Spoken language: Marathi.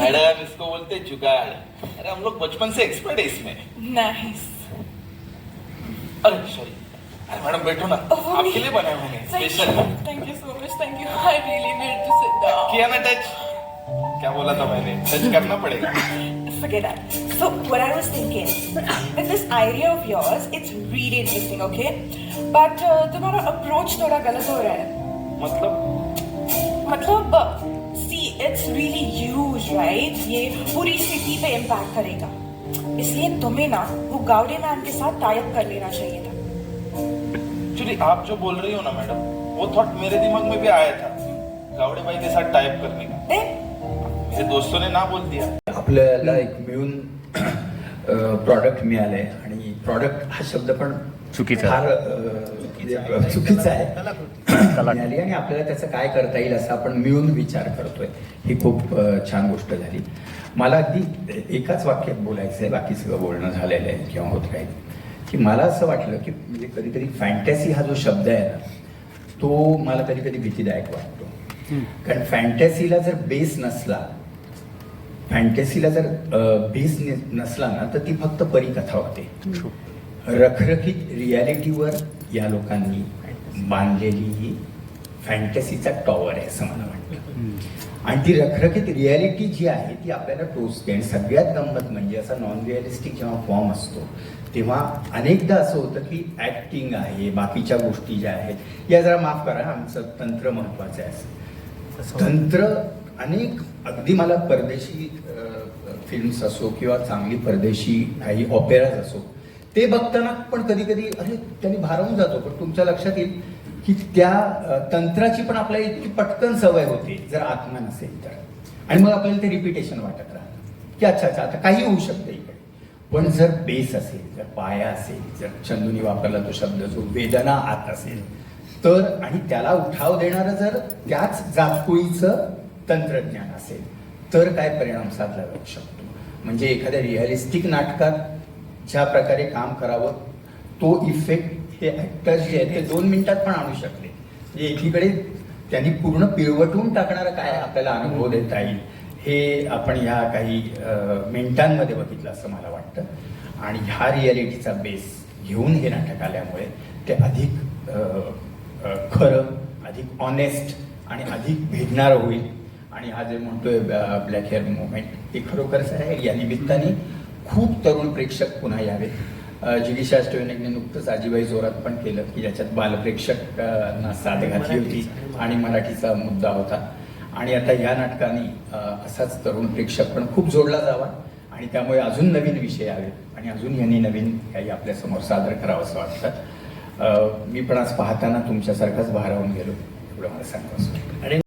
मैडम इसको बोलते जुगाड़। अरे हम लोग बचपन से एक्सपर्ट है इसमें। नाइस अरे सॉरी अरे मैडम बैठो ना। आपके लिए बनाया मैंने special thank you so much thank you I really need to sit down KIA ना टच क्या बोला था मैंने? टच करना पड़ेगा। Forget that. So, what I was thinking, with this idea of yours, it's really interesting, okay? But uh, तुम्हारा approach थोड़ा गलत हो रहा है. मतलब? Right? ये पूरी सिटी पे impact करेगा. इसलिए तुम्हें ना वो गाउडे मैन के साथ टाई अप कर लेना चाहिए था. एक्चुअली आप जो बोल रही हो ना मैडम वो थॉट मेरे दिमाग में भी आया था गावड़े भाई के साथ टाइप करने का मेरे दोस्तों ने ना बोल दिया आपल्याला एक मिळून प्रॉडक्ट मिळालंय आणि प्रॉडक्ट हा शब्द पण चुकीचा फार चुकीचा आहे मिळाली आणि आपल्याला त्याचं काय करता येईल असं आपण मिळून विचार करतोय. ही खूप छान गोष्ट झाली. मला अगदी एकाच वाक्यात बोलायचं आहे बाकी सगळं बोलणं झालेलं आहे किंवा होत राहील की मला असं वाटलं की म्हणजे कधी कधी फॅन्टॅसी हा जो शब्द आहे ना तो मला कधी कधी भीतीदायक वाटतो. कारण फॅन्टॅसीला जर बेस नसला फॅन्टसीला जर बेस नसला ना तर ती फक्त परिकथा होते. रखरखीत रियालिटीवर या लोकांनी बांधलेली ही फॅन्टसीचा टॉवर आहे असं मला वाटतं. आणि ती रखरखीत रियालिटी जी आहे ती आपल्याला टोचते. आणि सगळ्यात गंमत म्हणजे असा नॉन रिअलिस्टिक जेव्हा फॉर्म असतो तेव्हा अनेकदा असं होतं की ऍक्टिंग आहे बाकीच्या गोष्टी ज्या आहेत या जरा माफ करा आमचं तंत्र महत्वाचं आहे असं. तंत्र अनेक अगदी मला परदेशी फिल्म्स असो किंवा चांगली परदेशी काही ऑपेराज असो ते बघताना पण कधी कधी अरे त्यांनी भारावून जातो. पण तुमच्या लक्षात येईल की त्या तंत्राची पण आपल्याला इतकी पटकन सवय होते जर आत्मा नसेल तर. आणि मग आपल्याला ते रिपिटेशन वाटत राहतं. की अच्छा अच्छा आता काही होऊ शकतं इकडे. पण जर बेस असेल जर पाया असेल जर चंदूनी वापरला तो शब्द जो वेदना आत असेल तर आणि त्याला उठाव देणारं जर त्याच जातकुळीचं तंत्रज्ञान असेल तर काय परिणाम साधला जाऊ शकतो. म्हणजे एखाद्या रिअलिस्टिक नाटकात ज्या प्रकारे काम करावं तो इफेक्ट हे ॲक्टर्स जे आहेत ते दोन मिनिटात पण आणू शकले. म्हणजे एकीकडे त्यांनी पूर्ण पिळवटून टाकणारा काय आपल्याला अनुभव देता येईल हे आपण ह्या काही मिनिटांमध्ये बघितलं असं मला वाटतं. आणि ह्या रियालिटीचा बेस घेऊन हे नाटक आल्यामुळे ते अधिक खरं अधिक ऑनेस्ट आणि अधिक भिडणारं होईल. आणि हा जे म्हणतोय ब्लॅक हेअर मुवमेंट हे खरोखरच आहे. या निमित्ताने खूप तरुण प्रेक्षक पुन्हा यावेत अं, जिगिषा अष्टविनायकने नुकतंच आजीबाई जोरात पण केलं की ज्याच्यात बालप्रेक्षकांना साथ घातली होती आणि मराठीचा. मुद्दा होता. आणि आता या नाटकाने असाच तरुण प्रेक्षक पण खूप जोडला जावा आणि त्यामुळे अजून नवीन विषय यावेत आणि अजून यांनी नवीन काही आपल्यासमोर सादर करावं असं वाटतं. मी पण आज पाहताना तुमच्यासारखाच भारावून गेलो. एवढं मला सांगावं वाटतं. आणि